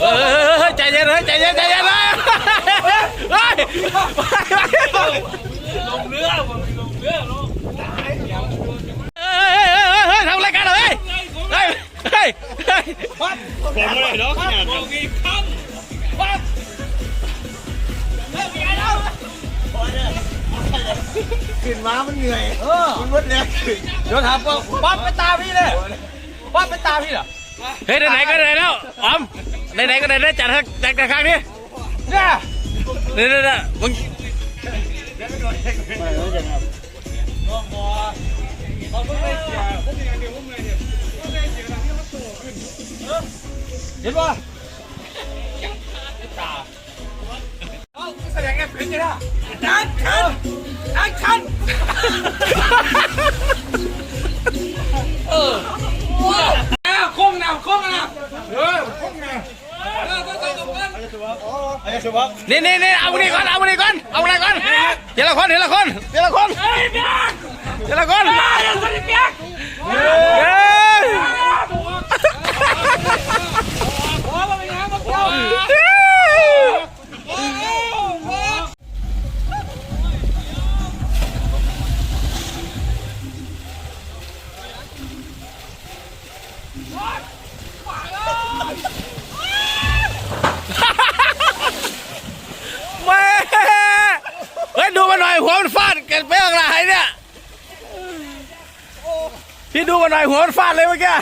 เออใจเย็นเลยใจเย็นใจเย็นเลยเฮ้ย ขึ้นมามันเหนื่อยเออมันมดแรงขึ้นเดี๋ยวถามว่าป๊อปไปตามพี่เลยป๊อปไปตามพี่เหรอเฮ้ยไหนๆก็ไหนแล้วออมไหนๆก็ไหนแล้วจัดให้จัดกันครั้งนี้เนี่ยเดี๋ยวเดี๋ยวเดี๋ยวมึงเห็นป่ะแสดงแอปเป็นไงล่ะดังคั นดังคันเอออ้าวโค้งนะโค้งนะเออโค้งนะเออต้องต้องต้องไอ้ชัวร์นี่นี่นี่เอาคนนี้ก่อนเอาคนนี้ก่อนเอาอะไรก่อนเดี๋ยวละคนเดี๋ยวละคนเดี๋ยวละคนเฮ้ยเปียกเดี๋ยวละคนเฮ้ยสวัสดีเปียก เฮ้ย โอ้มาเป็นยังมาเกี่ยว แม่เฮ้ยดูมาหน่อยหัวมันฟาดเกิดไปอะไรเนี่ยพี่ดูมาหน่อยหัวมันฟาดเลยเมื่อกี้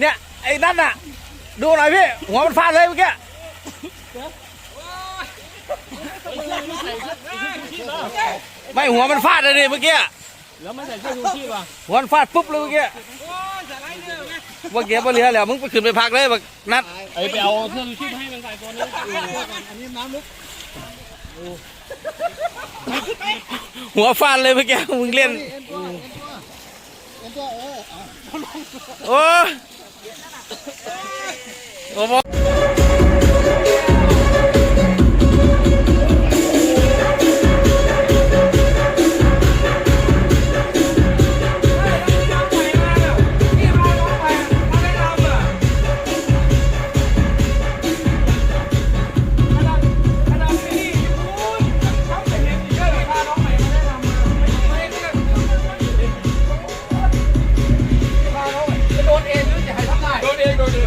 เนี่ยไอ้นั่นน่ะ ดูหน่อยพี่หัวมันฟาดเลยเมื่อกี้ไม่หัวมันฟาดเลยเมื่อกี้แล้วไม่ใส่เสื้อชูชีพอะหัวมันฟาดปุ๊บเลยเมื่อกี้เมื่อกี้บ่เหลือแล้วมึงไปขึ้นไปพักเลยบักนัดไอไปเอาเสื้อชูชีพให้มันใส่ตัวนี้อันนี้น้ำลึกหัวฟาดเลยเมื่อกี้มึงเล่นเอ็นตัวเอ็นตัวเอ็นตัวเออโอ้โอ้โห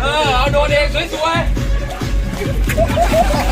เออเอาโดนเองสวยๆ